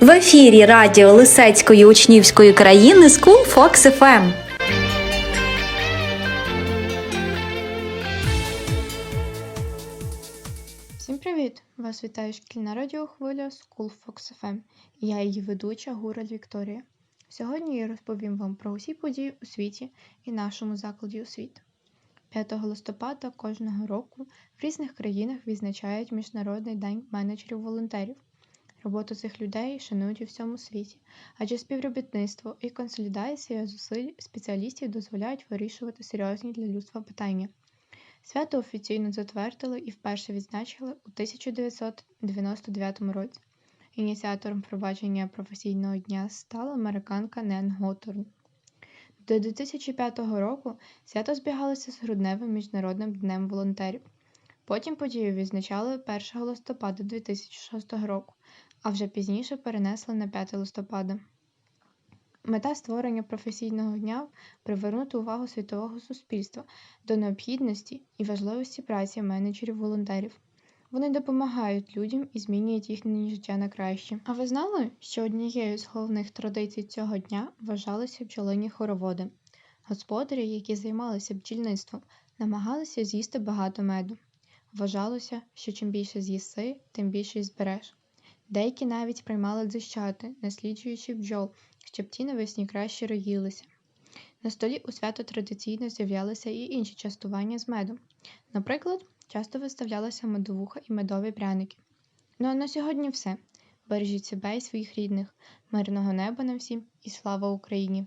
В ефірі радіо Лисецької учнівської країни School Fox FM. Всім привіт! Вас вітає шкільна радіохвиля School Fox FM. Я її ведуча Гураль Вікторія. Сьогодні я розповім вам про усі події у світі і нашому закладі освіти. 5 листопада кожного року в різних країнах відзначають Міжнародний день менеджерів-волонтерів. Роботу цих людей шанують у всьому світі, адже співробітництво і консолідація зусиль спеціалістів дозволяють вирішувати серйозні для людства питання. Свято офіційно затвердили і вперше відзначили у 1999 році. Ініціатором впровадження професійного дня стала американка Нен Готорн. До 2005 року свято збігалося з грудневим міжнародним днем волонтерів. Потім подію відзначали 1 листопада 2006 року, а вже пізніше перенесли на 5 листопада. Мета створення професійного дня привернути увагу світового суспільства до необхідності і важливості праці менеджерів-волонтерів. Вони допомагають людям і змінюють їхнє життя на краще. А ви знали, що однією з головних традицій цього дня вважалися бджолині хороводи? Господарі, які займалися бджільництвом, намагалися з'їсти багато меду. Вважалося, що чим більше з'їси, тим більше й збереш. Деякі навіть приймали дзищати, насліджуючи бджол, щоб ті навесні краще роїлися. На столі у свято традиційно з'являлися і інші частування з медом. Наприклад, часто виставлялася медовуха і медові пряники. Ну а на сьогодні все. Бережіть себе і своїх рідних, мирного неба нам всім і слава Україні!